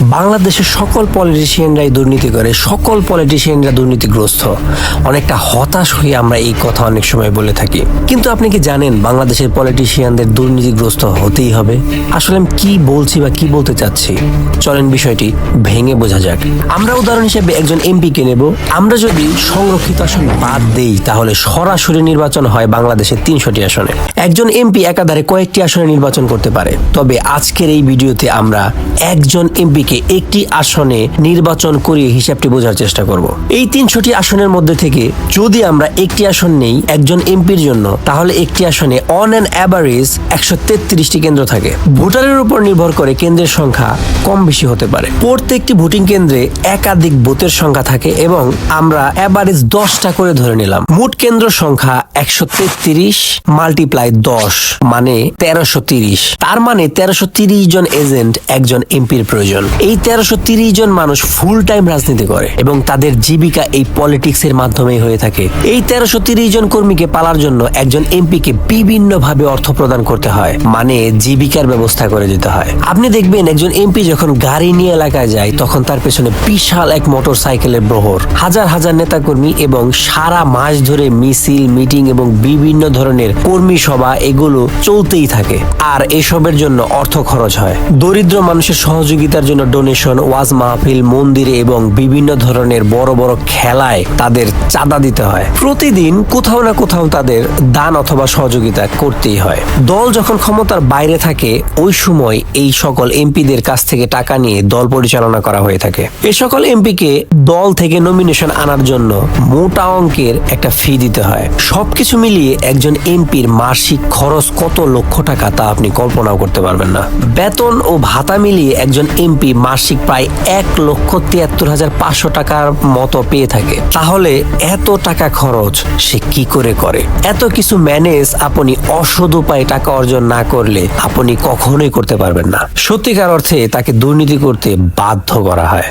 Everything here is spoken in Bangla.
বাংলাদেশের সকল পলিটিশিয়ানরাই দুর্নীতি করে, সকল পলিটিশিয়ানরা দুর্নীতিগ্রস্ত। অনেকটা হতাশ হয়ে আমরা এই কথা অনেক সময় বলে থাকি। কিন্তু আপনি কি জানেন বাংলাদেশের পলিটিশিয়ানদের দুর্নীতিগ্রস্ত হতেই হবে? আসলে আমি কি বলছি বা কি বলতে চাচ্ছি? চলেন বিষয়টি ভেঙে বোঝা যাক। আমরা উদাহরণ হিসেবে একজন এমপিকে নেব। আমরা যদি সংরক্ষিত আসন বাদ দেই, তাহলে সরাসরি নির্বাচন হয় বাংলাদেশের তিনশোটি আসনে। একজন এমপি একাধারে কয়েকটি আসনে নির্বাচন করতে পারে। তবে আজকের এই ভিডিওতে আমরা একজন এমপিকে একটি আসনে নির্বাচন করিয়ে হিসাবটি বোঝার চেষ্টা করব। এই তিনশোটি আসনের মধ্যে থেকে যদি আমরা একটি আসন নেই একজন এমপির জন্য, তাহলে একটি আসনে অন অ্যান অ্যাভারেজ একশো তেত্রিশটি কেন্দ্র থাকে। ভোটারের উপর নির্ভর করে কেন্দ্রের সংখ্যা কম বেশি হতে পারে। প্রত্যেকটি ভোটিং কেন্দ্রে একাধিক বুথের সংখ্যা থাকে এবং আমরা অ্যাভারেজ দশটা করে ধরে নিলাম। মোট কেন্দ্র সংখ্যা একশো তেত্রিশ মাল্টিপ্লাই দশ মানে তেরোশো তিরিশ। তার মানে তেরোশো তিরিশ জন এজেন্ট একজন এমপির প্রয়োজন। এই তেরোশো তিরিশ জন মানুষ ফুল টাইম রাজনীতি করে এবং তাদের জীবিকা এই পলিটিক্স এর মাধ্যমেই হয়ে থাকে। এই তেরোশো তিরিশ জন কর্মীকে পালার জন্য একজন এমপিকে বিভিন্ন ভাবে অর্থ প্রদান করতে হয় মানে জীবিকার ব্যবস্থা করে দিতে হয়। আপনি দেখবেন একজন এমপি যখন গাড়ি নিয়ে এলাকায় যায়, তখন তার পেছনে বিশাল এক মোটর সাইকেলের প্রহর। হাজার হাজার নেতাকর্মী এবং সারা মাস ধরে মিছিল মিটিং এবং বিভিন্ন ধরনের কর্মী সভা এগুলো চলতেই থাকে। আর এসবের জন্য অর্থ খরচ হয়। দরিদ্র মানুষের সহযোগিতার জন্য ডোনেশন ওয়াজ মাহফিল, মন্দিরে এবং বিভিন্ন ধরনের বড় বড় খেলায় তাদের চাঁদা দিতে হয়। প্রতিদিন কোথাও না কোথাও তাদের দান অথবা সহযোগিতা করতেই হয়। দল যখন ক্ষমতার বাইরে থাকে, ওই সময় এই সকল এমপিদের কাছ থেকে টাকা নিয়ে দল পরিচালনা করা হয়ে থাকে। এ সকল এমপিকে দল থেকে নমিনেশন আনার জন্য মোটা অঙ্কের একটা ফি দিতে হয়। সবকিছু মিলিয়ে একজন এমপির মাসিক খরচ কত লক্ষ টাকা তা আপনি কল্পনাও করতে পারবেন না। বেতন ও ভাতা মিলিয়ে একজন এমপি মাসিক প্রায় এক লক্ষ তিয়াত্তর হাজার পাঁচশো টাকার মতো পেয়ে থাকে। তাহলে এত টাকা খরচ সে কি করে করে? এত কিছু ম্যানেজ আপনি অসদ উপায়ে টাকা অর্জন না করলে আপনি কখনোই করতে পারবেন না। সত্যিকার অর্থে তাকে দুর্নীতি করতে বাধ্য করা হয়।